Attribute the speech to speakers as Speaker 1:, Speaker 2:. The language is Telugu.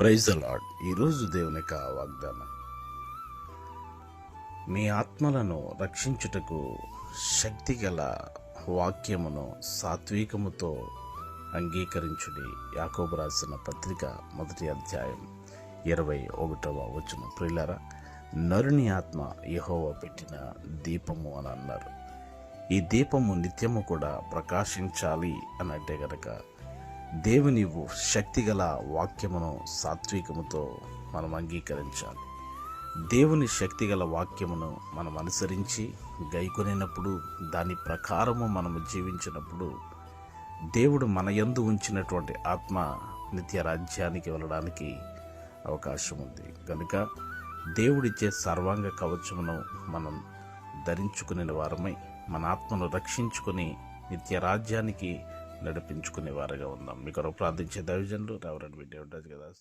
Speaker 1: ప్రైజ్ ద లాడ్ ఈరోజు దేవుని యొక్క వాగ్దానం. మీ ఆత్మలను రక్షించుటకు శక్తి గల వాక్యమును సాత్వికముతో అంగీకరించుడి. యాకోబు రాసిన పత్రిక మొదటి అధ్యాయం ఇరవై ఒకటవ వచనం. ప్రియులారా నరుని ఆత్మ యహోవ పెట్టిన దీపము అని అన్నారు. ఈ దీపము నిత్యము కూడా ప్రకాశించాలి అని అంటే గనక దేవుని శక్తిగల వాక్యమును సాత్వికముతో మనం అంగీకరించాలి. దేవుని శక్తిగల వాక్యమును మనం అనుసరించి గైకొనినప్పుడు దాని ప్రకారము మనము జీవించినప్పుడు దేవుడు మన యందు ఉంచినటువంటి ఆత్మ నిత్య రాజ్యానికి వెళ్ళడానికి అవకాశం ఉంది కనుక దేవుడిచ్చే సర్వాంగ కవచమును మనం ధరించుకునే వారమై మన ఆత్మను రక్షించుకొని నిత్య రాజ్యానికి నడిపించుకునేవారుగా ఉందాం. మీకు ప్రార్థించే దైవజనులు రెవరెండ్ విద్య కదా.